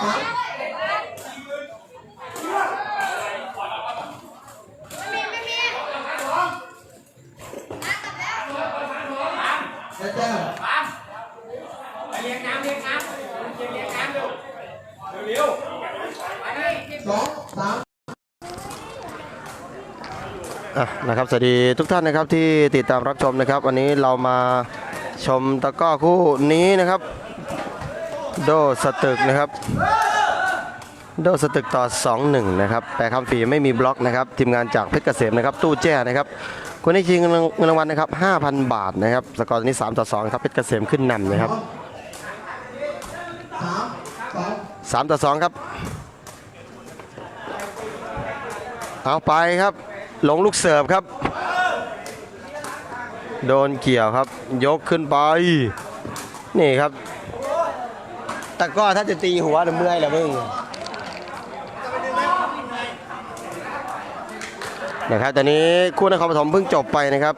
น้ำเรียงน้ำเลี้ยงเรียงน้ำเร็วเร็วๆมาดิสองสามอะนะครับสวัสดีทุกท่านนะครับที่ติดตามรับชมนะครับ วันนี้เรามาชมตะก้อคู่นี้นะครับ โดสตึกนะครับ โดสตึกต่อ 2-1 นะครับแปลคำฟรีไม่มีบล็อกนะครับ ทีมงานจากเพชรเกษมนะครับ ตู้แจ้นะครับคนนี้ชิงเงินรางวัลนะครับ 5,000 บาทนะครับ สกอร์ตอนนี้ 3 ต่อ 2 ครับเพชรเกษมขึ้นนำนะครับสามสอง3ต่อ 2 ครับ เอาไปครับ ลงลูกเสิร์ฟครับ โดนเกี่ยวครับ ยกขึ้นไป นี่ครับ ตะกร้อถ้าจะตีหัวน่ะเมื่อยแล้วมึงนะครับตอนนี้คู่นครปฐมเพิ่งจบไปนะครับ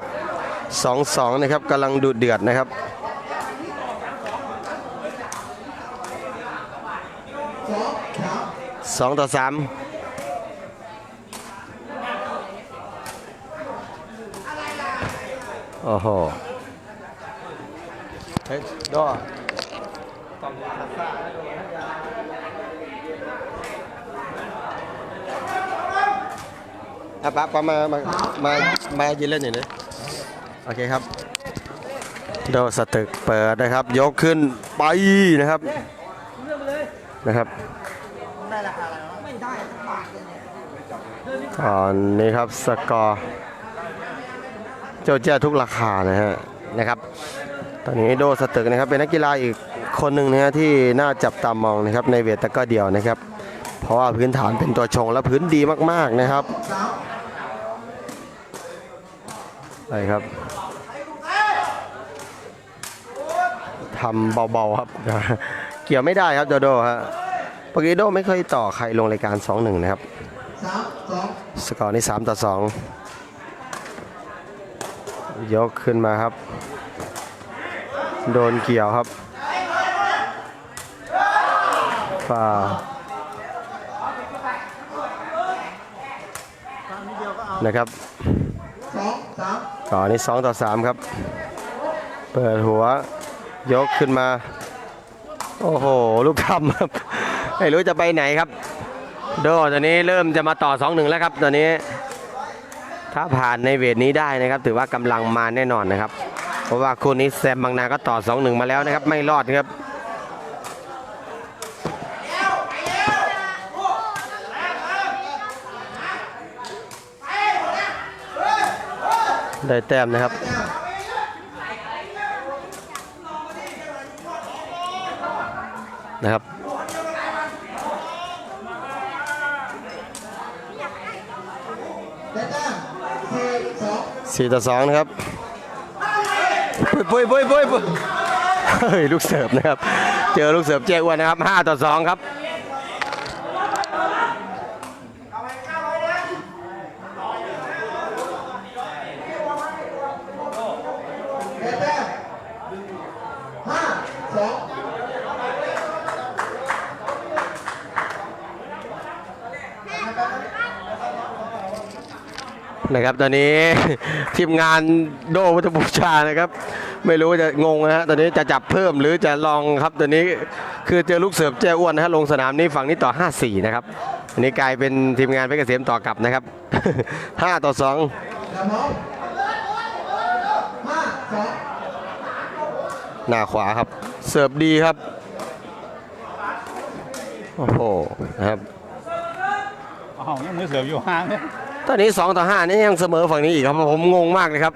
2-2นะครับกำลังดุเดือดนะครับสองต่อ3โอ้โหเฮ้ยดอ อะป๊าป๊ามามามามายืนเล่นหน่อยนะโอเคครับโดสตึกเปิดนะครับ ยกขึ้นไปนะครับนะครับตอนนี้ครับสกอร์เจ้าแจ้ทุกราคานะฮะนะครับ ตอนนี้โดสตึกนะครับเป็นนักกีฬาอีกคนหนึ่งนะฮะที่น่าจับตามองนะครับในเวทตะก้อเดียวนะครับ เพราะว่าพื้นฐานเป็นตัวชงและพื้นดีมากๆนะครับ สามไปครับทำเบาๆครับ เกี่ยวไม่ได้ครับโดโดฮะปกติโดไม่เคยต่อใครลงรายการ 2-1 นะครับสามสองสกอร์นี่3ต่อ 2 ยกขึ้นมาครับ โดนเกี่ยวครับฝ่าลนะครับสองสาม ต่อนนี้2ต่อ3ครับ เปิดหัวยกขึ้นมา โอ้โห ลูกทำครับ ไม่รู้จะไปไหนครับ โดตอนนี้เริ่มจะมาต่อ2-1แล้วครับ ตอนนี้ ถ้าผ่านในเวทนี้ได้นะครับ ถือว่ากำลังมาแน่นอนนะครับ เพราะว่าคู่นี้แซมบางนาก็ต่อ2-1มาแล้วนะครับ ไม่รอดครับ ได้แต้มนะครับนะครับสี่ต่อสองนะครับปุ้ยปุ้ยปุ้ยปุ้ยเฮ้ยลูกเสิร์ฟนะครับ เจอลูกเสิร์ฟเจ้อ้วนนะครับห้าต่อสองครับ ได้แต้มห้าสอง นะครับ ตอนนี้ทีมงานโดวัตบูชานะครับ ไม่รู้จะงงนะฮะตอนนี้จะจับเพิ่มหรือจะลองครับตอนนี้คือเจอลูกเสิร์ฟเจ้อ้วนนะฮะลงสนามนี้ฝั่งนี้ต่อ 5-4 นะครับอันนี้กลายเป็นทีมงานเพชรเกษมต่อกลับนะครับ 5 ต่อ 2 หน้าขวาครับ เสิร์ฟดีครับ โอ้โหนะครับอ้าวยังมือเสืออยู่ห่างเลย ตอนนี้2ต่อ5นี่ยังเสมอฝั่งนี้อีกครับผมงงมากเลยครับ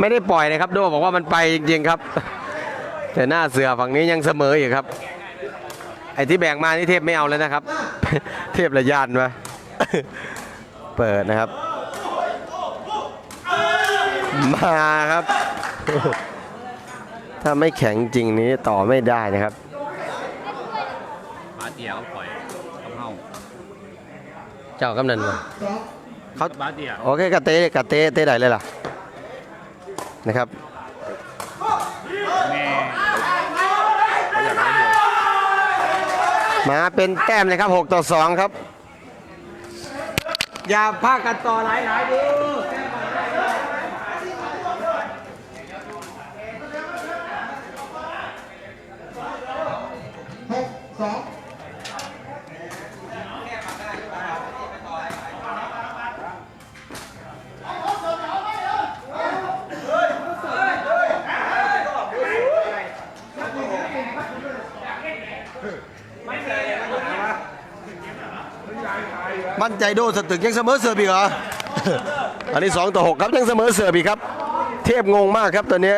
ไม่ได้ปล่อยเลยครับ โดบอกว่ามันไปจริงๆครับ แต่หน้าเสือฝั่งนี้ยังเสมออยู่ครับ ไอ้ที่แบ่งมานี่เทพไม่เอาแล้วนะครับ เทพระยานมาเปิดนะครับ มาครับ ถ้าไม่แข็งจริงนี้ต่อไม่ได้นะครับ ปลาเตี๋ยวปล่อยกำเฮา เจ้ากำนันมาสองเขาปลาเตี๋ยวโอเคกะเตะกะเตะเตะได้เลยล่ะนะครับแม่เขาอยากได้เลยมาเป็นแต้มเลยครับ 6 ต่อ 2 ครับ อย่าพากันต่อหลายๆดู ใจโดสตึกยังเสมอเสือบีกเหรอ อันนี้ 2 ต่อ 6 ครับยังเสมอเสือบีกครับ เทพงงมากครับตอนนี้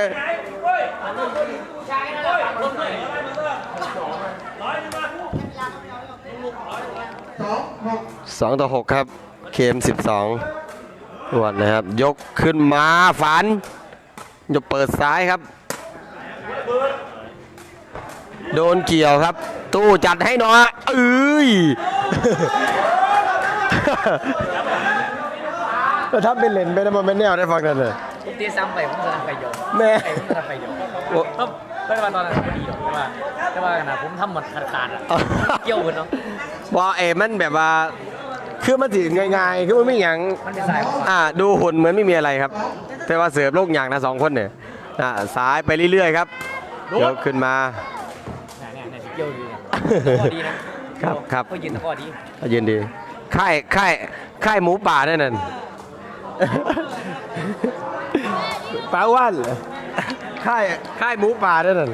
สองต่อ6ครับเคม12อ้วนนะครับ ยกขึ้นมาฝันยกเปิดซ้ายครับ โดนเกี่ยวครับ ตู้จัดให้หน่อยเอ้ย แล้วถ้าเป็นเลนไปนะมันเป็นแนวได้ฟังนั่นเลยผมตีซ้ำไปผมจะทำไปโยนแม่ไอ้ผมจะทำไปโยนโอ้ก็ไม่ว่าตอนนั้นผมดีหรอกแต่ว่าแต่ว่าขนาดผมทำหมดขาดขาดๆอะเกี่ยวกันเนาะบอเอมันแบบว่าคือมันถือง่ายๆ คือมันไม่หยังมันเป็นสายของอ่า ดูหุ่นเหมือนไม่มีอะไรครับ แต่ว่าเสือโลกอย่างนะสองคนเนี่ยอ่าสายไปเรื่อยๆครับยกขึ้นมาเนี่ยเนี่ยเนี่ยเกี่ยวดีเนี่ยตะข้อดีนะครับครับก็ยืนตะข้อดียืนดี ค่ายค่ายค่ายหมูป่านั่นน่ะป้าอ้วันเหรอค่ายค่ายหมูป่านั่นน่ะ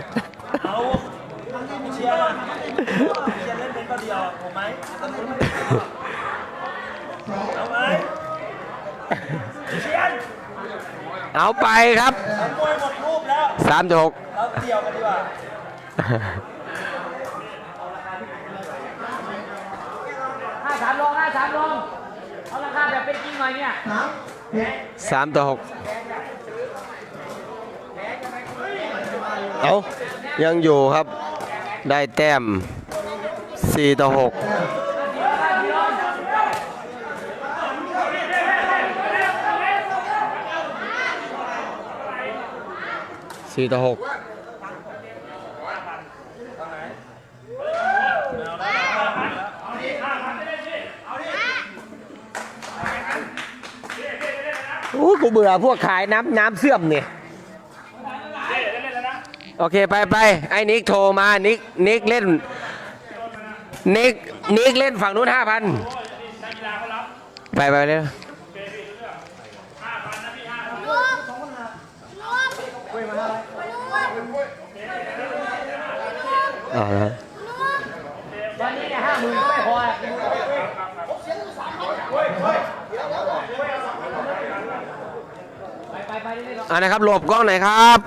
เอาไปครับสามหกห้าามลงห้าสามลงเอาราคาแบบเป็นจริงหน่อยเนี่ยสามหกสามต่อหกเอายังอยู่ครับ ได้แต้มสี่ต่อหกสี่ต่อหก กูเบื่อพวกขายน้ำน้ำเสื่อมเนี่ยโอเคไปไปไอ้นิกโทรมานิกนิกเล่นนิกนิกเล่นฝั่งนู้นห้าพันไปไปเลยอ่านะ วันนี้เนี่ยห้าหมื่นก็ไม่พออะไปไปไปเรื่ อยๆอ่านะครับหลบกล้องหน่อยครับ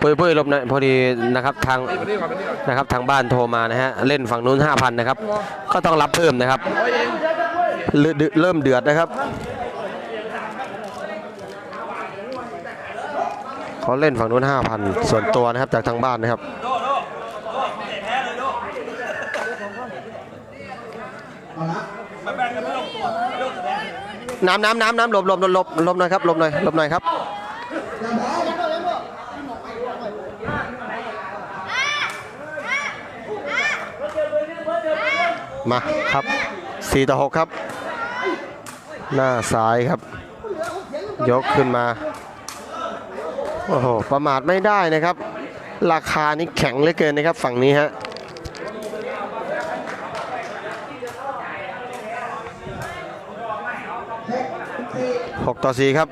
ปุ้ยปุ้ยหลบหน่อยพอดีนะครับทางนะครับทางบ้านโทรมานะฮะเล่นฝั่งนู้น5,000นะครับก็ต้องรับเพิ่มนะครับเริ่มเริ่มเดือดนะครับเขาเล่นฝั่งนู้น5,000ส่วนตัวนะครับจากทางบ้านนะครับ เอาละ น้ำน้ำน้ำน้ำหลบหลบหลบหลบหลบหน่อยครับหลบหน่อยหลบหน่อยครับมาครับ4ต่อ6ครับ หน้าซ้ายครับ ยกขึ้นมาโอ้โหประมาทไม่ได้นะครับ ราคานี่แข็งเหลือเกินนะครับฝั่งนี้ฮะ หกสี่ 6 ต่อ 4 ครับ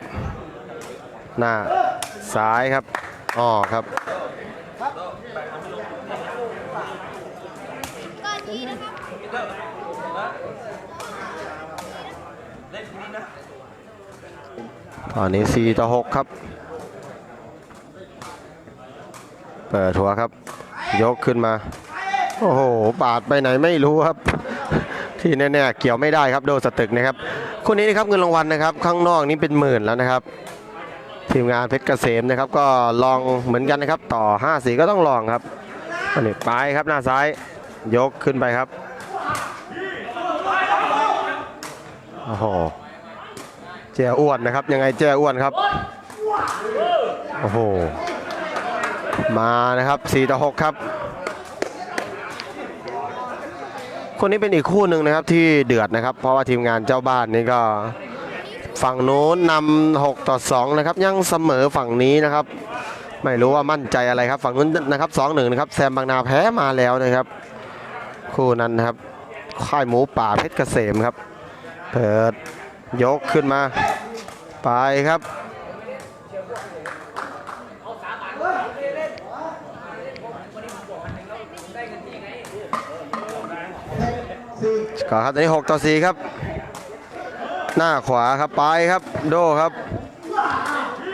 หน้าซ้ายครับอ๋อครับตอนนี้ 4 ต่อ 6 ครับ เปิดหัวครับ ยกขึ้นมา โอ้โหบาดไปไหนไม่รู้ครับ ที่แน่ๆ เกี่ยวไม่ได้ครับ โดนสตึกนะครับ คนนี้นะครับเงินรางวัลนะครับ ข้างนอกนี้เป็นหมื่นแล้วนะครับ ทีมงานเพชรเกษมนะครับ ก็ลองเหมือนกันนะครับ ต่อ5สีก็ต้องลองครับอันนี้ไปครับหน้าซ้ายยกขึ้นไปครับโอ้โหแจ้อ้วนนะครับ ยังไงแจ้อ้วนครับโอ้โหมานะครับ4ต่อ6ครับ คนนี้เป็นอีกคู่หนึ่งนะครับที่เดือดนะครับ เพราะว่าทีมงานเจ้าบ้านนี่ก็ฝั่งโน้นนำ6ต่อ2นะครับยังเสมอฝั่งนี้นะครับ ไม่รู้ว่ามั่นใจอะไรครับ ฝั่งนู้นนะครับ2 1นะครับแซมบางนาแพ้มาแล้วนะครับ คู่นั้นนะครับค่ายหมูป่าเพชรเกษมครับ เปิดยกขึ้นมา ไปครับ ก็ครับตอนนี้ 6 ต่อ 4 ครับ หน้าขวาครับไปครับ โดครับ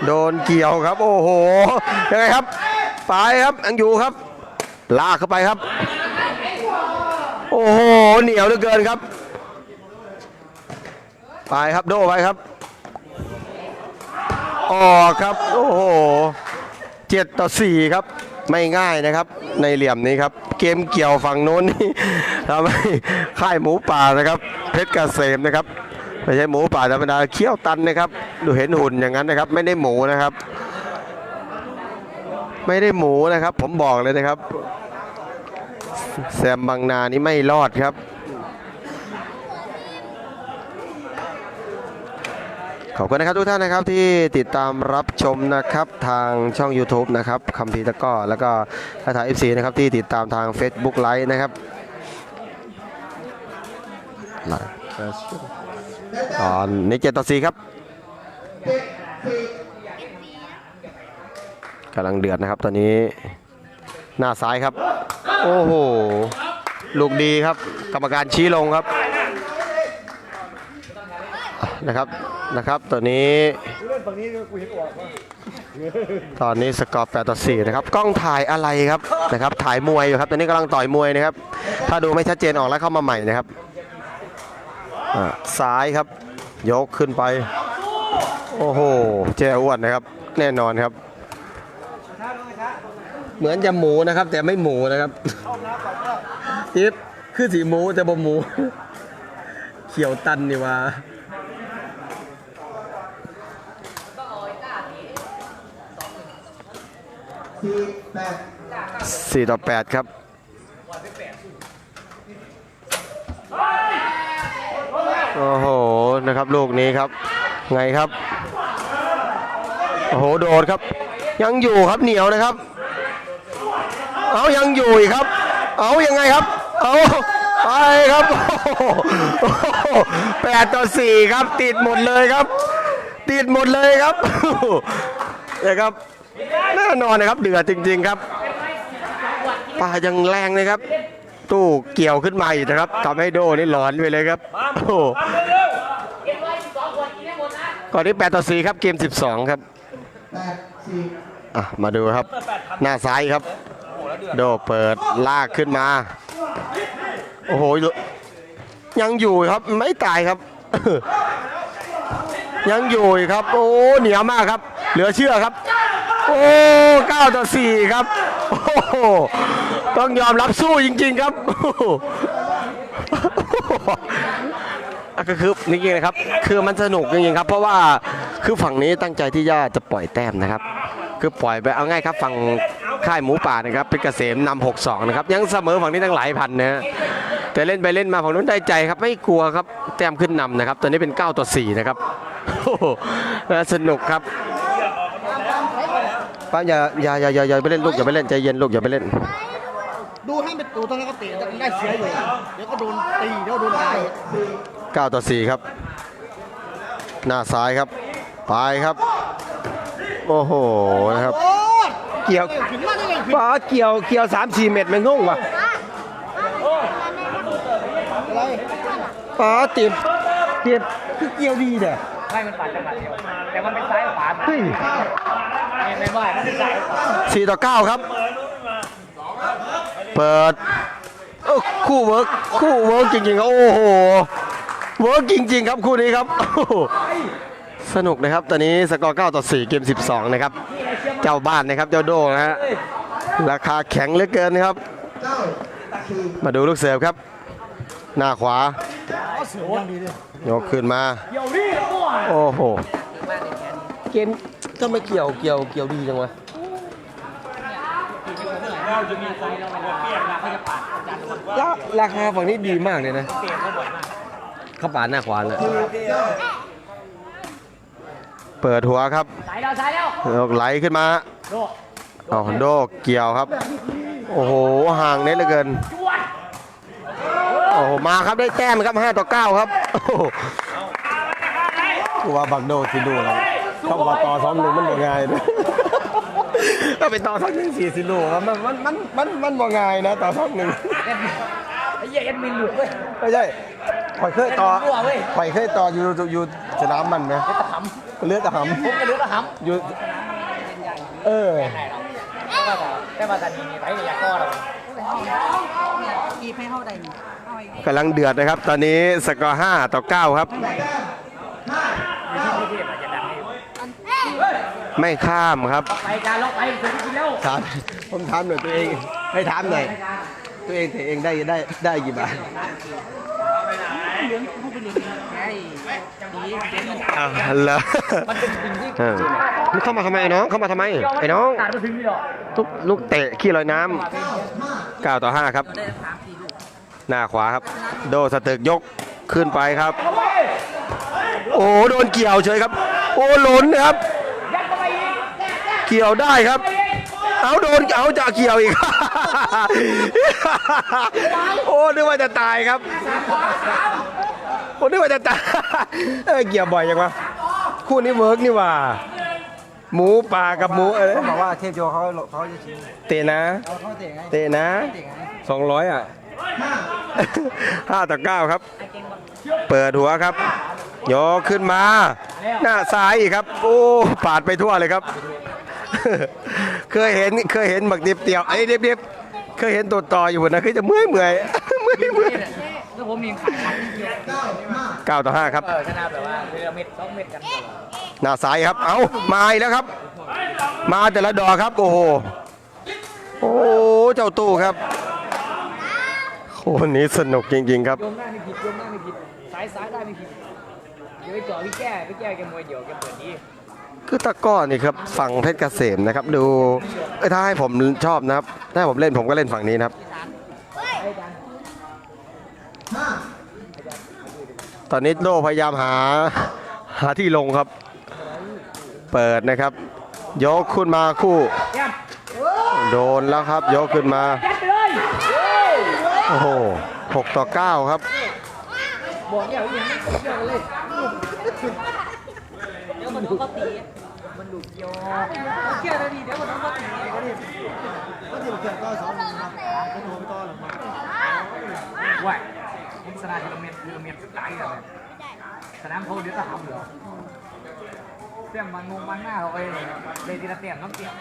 โดนเกี่ยวครับ โอ้โหยังไงครับไปครับยังอยู่ครับ ลากเข้าไปครับ โอ้โหเหนียวเหลือเกินครับไปครับโดไปครับออกครับ โอ้โหเจ็ดต่อสี่ครับ ไม่ง่ายนะครับ ในเหลี่ยมนี้ครับ เกมเกี่ยวฝั่งโน้นนี่ทำให้ค่ายหมูป่านะครับ เพชรเกษมนะครับไม่ใช่หมูป่าธรรมดาเขี้ยวตันนะครับ ดูเห็นหุ่นอย่างนั้นนะครับ ไม่ได้หมูนะครับ ไม่ได้หมูนะครับ ผมบอกเลยนะครับ แซมบางนานี่ไม่รอดครับ ขอบคุณนะครับทุกท่านนะครับที่ติดตามรับชมนะครับทางช่อง YouTube นะครับคัมพีตะก้อแล้วก็ถ้าถาย FC นะครับที่ติดตามทาง Facebook ไลฟ์นะครับตอนนี้เจ็ดต่อสี่ครับกำลังเดือดนะครับตอนนี้หน้าซ้ายครับ โอ้โห ลูกดีครับ กรรมการชี้ลงครับ นะครับนะครับตอนนี้ตอนนี้สกอร์8ต่อ4นะครับกล้องถ่ายอะไรครับนะครับถ่ายมวยอยู่ครับตอนนี้กำลังต่อยมวยนะครับ ถ้าดูไม่ชัดเจนออกแล้วเข้ามาใหม่นะครับอะซ้ายครับ ยกขึ้นไป โอ้โหเจ้อ้วนนะครับ แน่นอนครับ เหมือนจะหมูนะครับ แต่ไม่หมูนะครับทิปคือสีหมูแต่บ่หมู เขียวตันนี่ว่า สี่แปดสี่ต่อแปดครับโอ้โหนะครับลูกนี้ครับ ไงครับโอ้โหโดดครับ ยังอยู่ครับเหนียวนะครับ เอายังอยู่อีกครับ เอายังไงครับ เอาไปครับแปดต่อสี่ครับ ติดหมดเลยครับ ติดหมดเลยครับนะครับ แน่นอนนะครับเดือดจริง ๆครับปลายังแรงเลยครับ ตู้เกี่ยวขึ้นมาอีกนะครับทำให้โดนี่หลอนไปเลยครับโอ้โหก่อนนี้8ต่อ4ครับเกม 12 ครับแปดสี่อะมาดูครับ หน้าซ้ายครับ โดเปิดลากขึ้นมา โอ้โห ยังอยู่ครับไม่ตายครับ ยังอยู่อีกครับ โอ้เหนียวมากครับ เหลือเชื่อครับ โอ้เก้าต่อสี่ครับ โอ้โหต้องยอมรับสู้จริง ๆ ครับโอ้โหอะก็คือนี่จริงๆนะครับ คือมันสนุกจริงๆครับ เพราะว่าคือฝั่งนี้ตั้งใจที่จะจะปล่อยแต้มนะครับ คือปล่อยไปเอาง่ายครับฝั่งค่ายหมูป่านะครับเป็นเกษมนำหกสองนะครับ ยังเสมอฝั่งนี้ตั้งหลายพันนะฮะแต่เล่นไปเล่นมาฝั่งนู้นได้ใจครับ ไม่กลัวครับ แต้มขึ้นนำนะครับ ตอนนี้เป็น 9 ต่อ 4 นะครับโอ้โหสนุกครับ ป้าอย่าอย่าอย่าอย่าอย่าไปเล่นลูกอย่าไปเล่นใจเย็นลูกอย่าไปเล่น ดูให้เป็นตัวตอนนั้นก็เตะได้เสียอยู่เดี๋ยวก็โดนตีเดี๋ยวโดนตาย9 ต่อ 4 ครับ หน้าซ้ายครับไปครับ โอ้โหนะครับ โอ้เกี่ยวถึงว่าได้ไงผิดป้าเกี่ยวเกี่ยว3 4 เม็ดมันงงวะอะไรป้าติดติดคือเกี่ยวดีเนี่ย ไม่มันปัดจังหวะเดียวแต่มันเป็นซ้ายขวาเฮ้ย ไม่ไม่ว่ามันเป็นซ้ายขวาสี่ต่อเก้าครับ เปิดเอ้าคู่เวิร์กคู่เวิร์กจริงๆครับโอ้โหเวิร์กจริง ๆ ครับคู่นี้ครับโอ้โหสนุกนะครับ ตอนนี้สกอร์9ต่อ 4 เกม 12 นะครับ เจ้าบ้านนะครับเจ้าโด่นะฮะราคาแข็งเหลือเกินนะครับเก้าสี่มาดูลูกเสิร์ฟครับ หน้าขวาเสือยังดีเลยยกขึ้นมา โอ้โหเกม ก็ไม่เกี่ยวเกี่ยวเกี่ยวดีจังวะเราจะมีคนเราเวลาเวลาเขาจะปาดอาจารย์โดนราราคาฝั่งนี้ดีมากเลยนะเปลี่ยนเขาบ่อยมากเข้าป่าหน้าขวานเลยเปิดหัวครับสายแล้วสายแล้วไหลขึ้นมาโดเอาโดเกี่ยวครับ โอ้โหห่างเน็ตเหลือเกินจวดโอ้โหมาครับได้แต้มครับ5ต่อ9ครับโอ้โหกูว่าบักโดสิดูครับเขาบอกว่าต่อซ้อมหนึ่งมันบ่ง่ายนะถ้าไปต่อซ้อมหนึ่งสี่สิลูกครับมันมันมันมันมันบ่ง่ายนะต่อซ้อมหนึ่งไอ้เหี้ยเอ็ดมินหลุดเว้ย ไม่ใช่ข่อยเคยต่อเล่นมั่วเว้ย ข่อยเคยต่ออยู่อยู่สนามมันไหมตะหเลือดตะหำผมก็รู้ตะหำอยู่ เออำได้หรอกแต่ว่าแต่ว่าตอนนี้ไปเนี่ยอยากก้อเรากีบให้เข้าได้นี่เอาไว้กำลังเดือดนะครับ ตอนนี้สกอร์5ต่อ 9 ครับ อยู่ที่กรุงเทพอาจจะดังให้ ไม่ข้ามครับ ไปการล็อกไปสุดที่แล้วถามผมถามหน่อยตัวเองให้ถามหน่อยตัวเองตัวเองได้ได้ได้กี่บาทเหลืองผู้เป็นเหลืองไงดีเด่นอ้าวเหรอมันเป็นสิ่งที่เออมึงเข้ามาทำไมไอ้น้องเข้ามาทำไมไอ้น้องขาดมาถึงนี่หรอทุกลูกเตะขี้ลอยน้ำ9ต่อ5ครับได้สามสี่ลูกหน้าขวาครับ โดสตึกยกขึ้นไปครับ โอ้โดนเกี่ยวเฉยครับ โอ้หลุนนะครับ ยัดเข้าไปอีก เกี่ยวได้ครับ เอาโดนเอาจะเกี่ยวอีก โอ้นึกว่าจะตายครับโอ้นึกว่าจะตายเออเกี่ยวบ่อยจังวะคู่นี้เวิร์กนี่ว่า หมูป่ากับหมูเออบอกว่าเทพโจเขาเขาจะชิงเตะนะเขาเตะไงเตะนะสองร้อยอะห้าต่อเก้าครับ เปิดหัวครับโยกขึ้นมา หน้าซ้ายอีกครับ โอ้ ปาดไปทั่วเลยครับ เคยเห็นเคยเห็นหมักดิบเตียวไอ้ดิบดิบเคยเห็นตัวต่ออยู่นะคือจะเมื่อยเมื่อยเมื่อยเมื่อยแล้วผมมีขาดขาดนิดเดียวเก้าต่อห้าครับเออชนะแบบว่าเรือเม็ดสองเม็ดกันหน้าซ้ายครับ เอามาอีกแล้วครับ มาแต่ละดอกครับ โอ้โหโอ้เจ้าตู้ครับโอ้วันนี้สนุกจริงๆครับโยมหน้าไม่ผิดโยมหน้าไม่ผิดสายซ้ายได้ไม่ผิดเดี๋ยวไปเจาะพี่แก้พี่แก้แกมวยเดี่ยวแกเปิดดี คือตะก้อนี่ครับฝั่งเพชรเกษมนะครับ ดูเอ้ยถ้าให้ผมชอบนะครับ ถ้าให้ผมเล่นผมก็เล่นฝั่งนี้นะครับ ตอนนี้โดพยายามหาหาที่ลงครับ เปิดนะครับ ยกขึ้นมาคู่ โดนแล้วครับ ยกขึ้นมาโอ้โหหกต่อเก้าครับบอกเนี่ยยังไม่เกี่ยวเลย เดี๋ยวมันต้องเขาตี เกี่ยวเขาเชื่อเลยดิเดี๋ยวมันต้องเขาตีก็ที่เราเกิดก็สองหนึ่งนะก็โดนต่อหลังมาว่ายผมสนามทีละเม็ดทีละเม็ดหลายอย่างเลยสนามเขาเดี๋ยวจะทำเหรอเสี่ยงมันงงมันหน้าเขาเองเลยทีละเตียงน้ำเตียง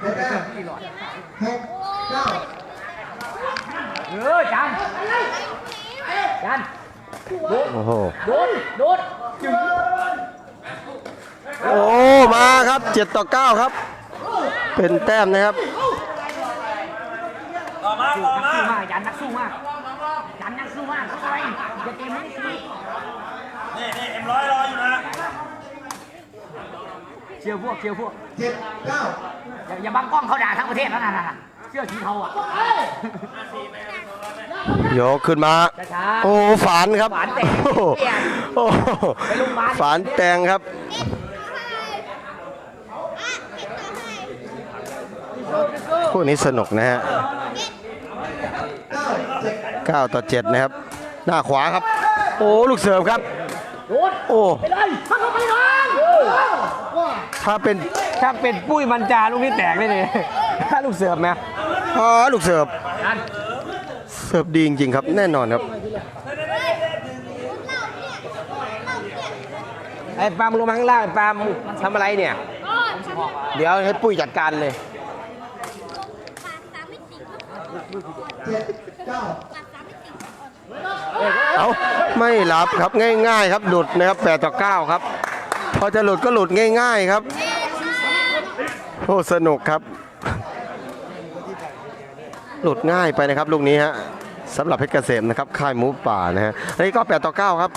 เพื่อนที่หลอดหกเก้าเออจันจันโดนโอ้โหโดนโดนจึง โอ้มาครับเจ็ดต่อเก้าครับ เป็นแต้มนะครับนักสู้มากยันนักสู้มากยันนักสู้มากเข้าไปอย่าเกมไม่ได้ตีนี่นี่เอ็มร้อยรออยู่นะเชียร์พวกเชียร์พวกเจ็ดเก้าอย่าอย่าบังกล้องเขาด่าทั้งประเทศแล้วนะนะเชื่อสีเทาอะยกขึ้นมาช้าโอ้ ฝานครับ ฝานแตกโอ้โหโอ้โหไปโรงพยาบาลฝานแตงครับ พวกนี้สนุกนะฮะเก้าเจ็ด9ต่อ7นะครับ หน้าขวาครับ โอ้ลูกเสิร์ฟครับโดนโอ้ไปเลยพักเข้าไปเลยถ้าเป็นถ้าเป็นปุ้ยมันจาลูกนี้แตกได้เลยถ้าลูกเสิร์ฟนะอ๋อลูกเสิร์ฟยันเสิร์ฟดีจริงๆครับ แน่นอนครับไอ้ปามลงมาข้างล่างไอ้ปามทำอะไรเนี่ย เดี๋ยวให้ปุ้ยจัดการเลย เจ็ดเก้าเอาไม่รับครับง่าย ๆ ครับหลุดนะครับ8ต่อ9ครับ พอจะหลุดก็หลุดง่าย ๆครับโอ้สนุกครับ หลุดง่ายไปนะครับลูกนี้ฮะสำหรับเพชรเกษมนะครับค่ายมูป่านะฮะอันนี้ก็8ต่อ9ครับ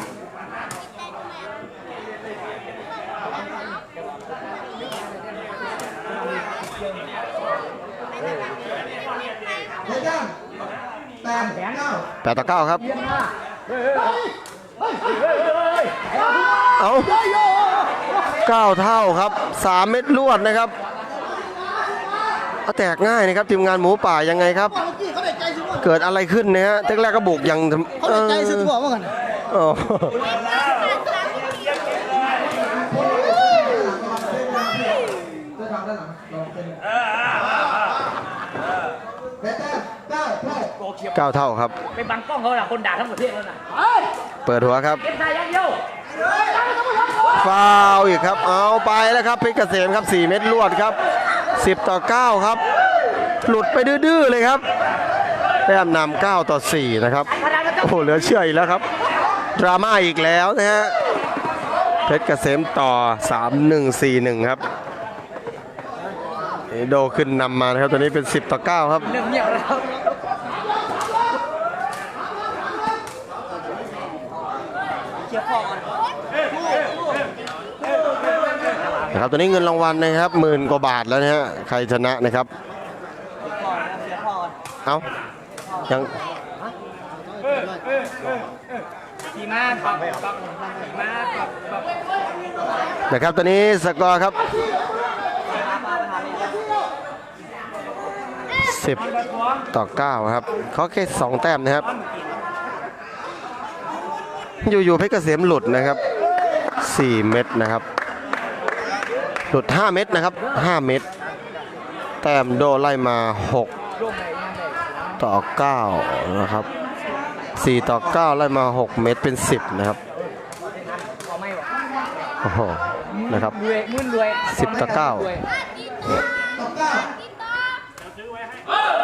แขน เก้า แปดต่อเก้าครับเกเอาเก้าเท่าครับสามเม็ดลวดนะครับแตกง่ายนะครับทีมงานหมูป่ายังไงครับ เกิดอะไรขึ้นนะฮะแรกๆก็บุกอย่างเขาได้ใจสุดว่าว่ากัน เออ จะทำด้านหลังลองเป็นแพ้แต้มเก้าเท่า โก เขียวเก้าเท่าครับ ไปบังกล้องเขาล่ะคนด่าทั้งประเทศแล้วน่ะเปิดหัวครับเก็บได้ยังเดียวฟาวอีกครับ เอาไปแล้วครับเพชรเกษมครับ 4 เม็ดลวดครับ 10 ต่อ 9 ครับ หลุดไปดื้อๆเลยครับแต้มนำ9ต่อ 4 นะครับ โอ้โหเหลือเชื่ออีกแล้วครับ ดราม่าอีกแล้วนะฮะเพชรเกษมต่อ 3-1-4-1 ครับเอโดขึ้นนำมานะครับตอนนี้เป็น 10 ต่อ 9 ครับเริ่มเงียบแล้วครับ นะครับตอนนี้เงินรางวัลนะครับหมื่นกว่าบาทแล้วนะฮะใครชนะนะครับเอายังขี่มาปับปับขี่มาปับปับนะครับตอนนี้สกอร์ครับ10ต่อ9ครับเขาแค่2แต้มนะครับ อยู่ๆเพชรเกษมหลุดนะครับ4เม็ดนะครับ หลุด 5 เม็ดนะครับ 5 เม็ดแต้มโดไล่มา 6 ต่อ 9 นะครับ 4 ต่อ 9 ไล่มา 6 เม็ดเป็น 10 นะครับเอาไม่บอกโอ้โหนะครับรวยมื่นรวยสิบต่อเก้ารวยต่อเก้า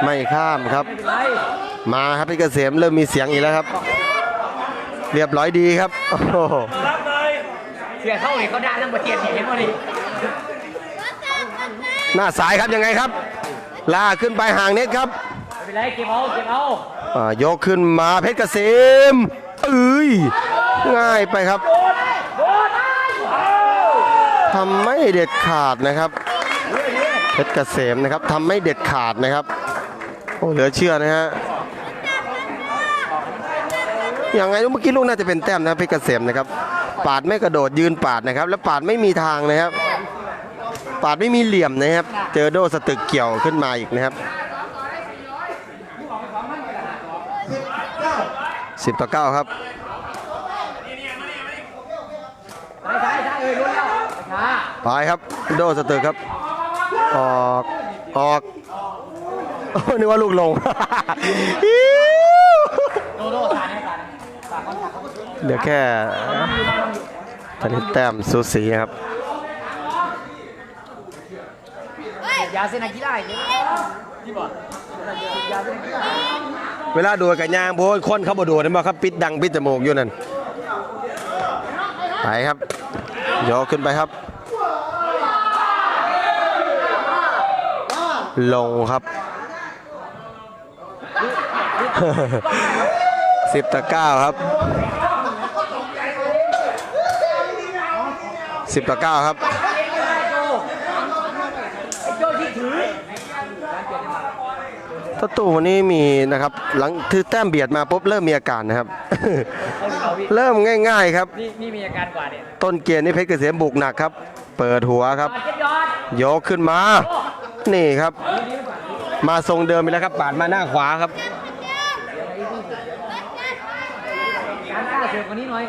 ไม่ข้ามครับไม่เป็นไรมาครับพี่เกษมเริ่มมีเสียงอีกแล้วครับ เรียบร้อยดีครับ โอ้โหเสียเท่าเนี่ยเขาด่าทั้งประเทศเนี่ยเห็นป่ะดิ หน้าสายครับยังไงครับ ลากขึ้นไปห่างเน็ตครับไม่เป็นไรเก็บเอาเก็บเอาอ่ายกขึ้นมาเพชรเกษมเอ้ยง่ายไปครับทำไม่เด็ดขาดนะครับเพชรเกษมนะครับทำไม่เด็ดขาดนะครับโอ้เหลือเชื่อนะฮะอย่างไงเมื่อกี้ลูกน่าจะเป็นแต้มนะเพชรเกษมนะครับ ปาดไม่กระโดดยืนปาดนะครับ แล้วปาดไม่มีทางนะครับ ปาดไม่มีเหลี่ยมนะครับ เจอโดสตึกเกี่ยวขึ้นมาอีกนะครับสิบเก้า10ต่อ9ครับใช่ใช่ใช่เอ้ยลุ้นแล้วช้าไปครับโดสตึกครับ ออกออกโอ้นึกว่าลูกลงโดโดสาดให้สาดสาดก่อนสาดก่อนเหลือแค่ตอนนี้แต้มสูสีครับ ยาเซนากิได้เนี่ยที่บอกยาเซนากิได้เวลาดูกับยางโพสคนเขาบ่ดูดนะมครับปิดดังปิดจมูกอยู่นั่นไปครับยกขึ้นไปครับ ลงครับสิบต่อเก้าครับสิบต่อเก้าครับ ไอ้โจที่ถือ ประตูวันนี้มีนะครับหลังคือแต้มเบียดมาปุ๊บเริ่มมีอาการนะครับเขาดูเราพี่เริ่มง่าย ๆ ครับ นี่นี่มีอาการกว่าเนี่ยต้นเกียร์นี่เพชรเกษมบุกหนักครับ เปิดหัวครับปาดเก็บยอดยกขึ้นมา นี่ครับ มาทรงเดิมไปแล้วครับปาดมาหน้าขวาครับการกล้าเสือกว่านี้หน่อย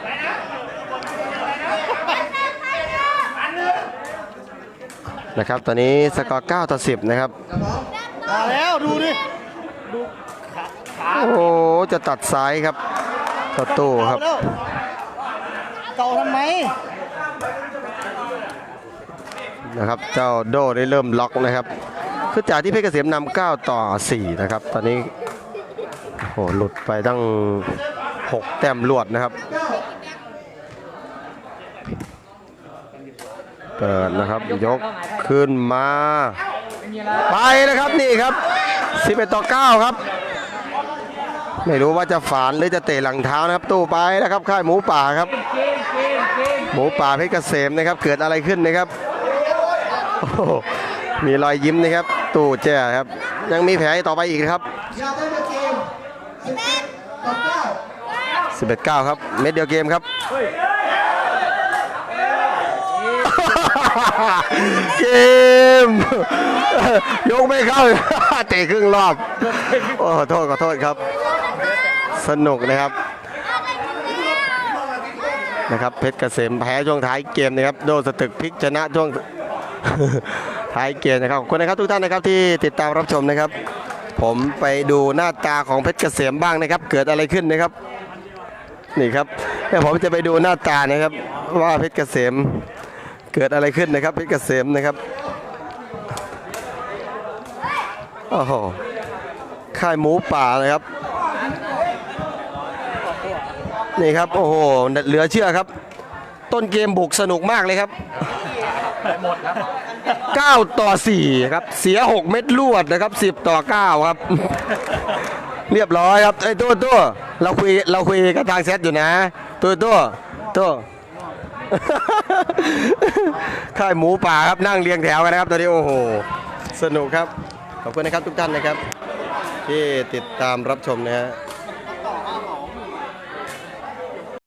นะครับ ตอนนี้สกอร์9ต่อ10 นะครับ มาแล้ว ดูดิโอ้โห จะตัดซ้ายครับประตูครับเอาแล้วเก่าทำไมนะครับ เจ้าโดได้เริ่มล็อกนะครับ คือจากที่เพชรเกษมนำ9ต่อ 4 นะครับ ตอนนี้โอ้โหหลุดไปตั้ง 6 แต้มรวดนะครับ เปิดนะครับ ยกขึ้นมาไม่มีอะไรไปแล้วครับนี่ครับ 11 ต่อ 9 ครับ ไม่รู้ว่าจะฝานหรือจะเตะหลังเท้านะครับตู้ไปแล้วครับค่ายหมูป่าครับ หมูป่าเพชรเกษมนะครับ เกิดอะไรขึ้นนะครับมีรอยยิ้มนะครับ ตู้แจ้ครับ ยังมีแผลต่อไปอีกครับสิบเอ็ดเก้าครับ เม็ดเดียวเกมครับเกม ยกไม่เข้าเตะครึ่งรอบ โอ้โทษขอโทษครับ สนุกนะครับนะครับเพชรเกษมแพ้ช่วงท้ายเกมนะครับโดนสตึกพลิกชนะช่วงท้ายเกมนะครับขอบคุณนะครับทุกท่านนะครับที่ติดตามรับชมนะครับ ผมไปดูหน้าตาของเพชรเกษมบ้างนะครับ เกิดอะไรขึ้นนะครับนี่ครับเดี๋ยวผมจะไปดูหน้าตานะครับ ว่าเพชรเกษมเกิดอะไรขึ้นนะครับ เพชรเกษมนะครับโอ้โหค่ายหมูป่านะครับ นี่ครับโอ้โหเหลือเชื่อครับ ต้นเกมบุกสนุกมากเลยครับหมดแล้ว9ต่อ4ครับเสีย 6 เม็ดลวดนะครับ 10 ต่อ 9 ครับ เรียบร้อยครับไอ้ยตัวตัวเราคุยเราคุยกับทางเซตอยู่นะ ตัวตัวตัวค่ายหมูป่าครับนั่งเรียงแถวกันนะครับตอนนี้โอ้โห สนุกครับ ขอบคุณนะครับทุกท่านนะครับ ที่ติดตามรับชมนะฮะ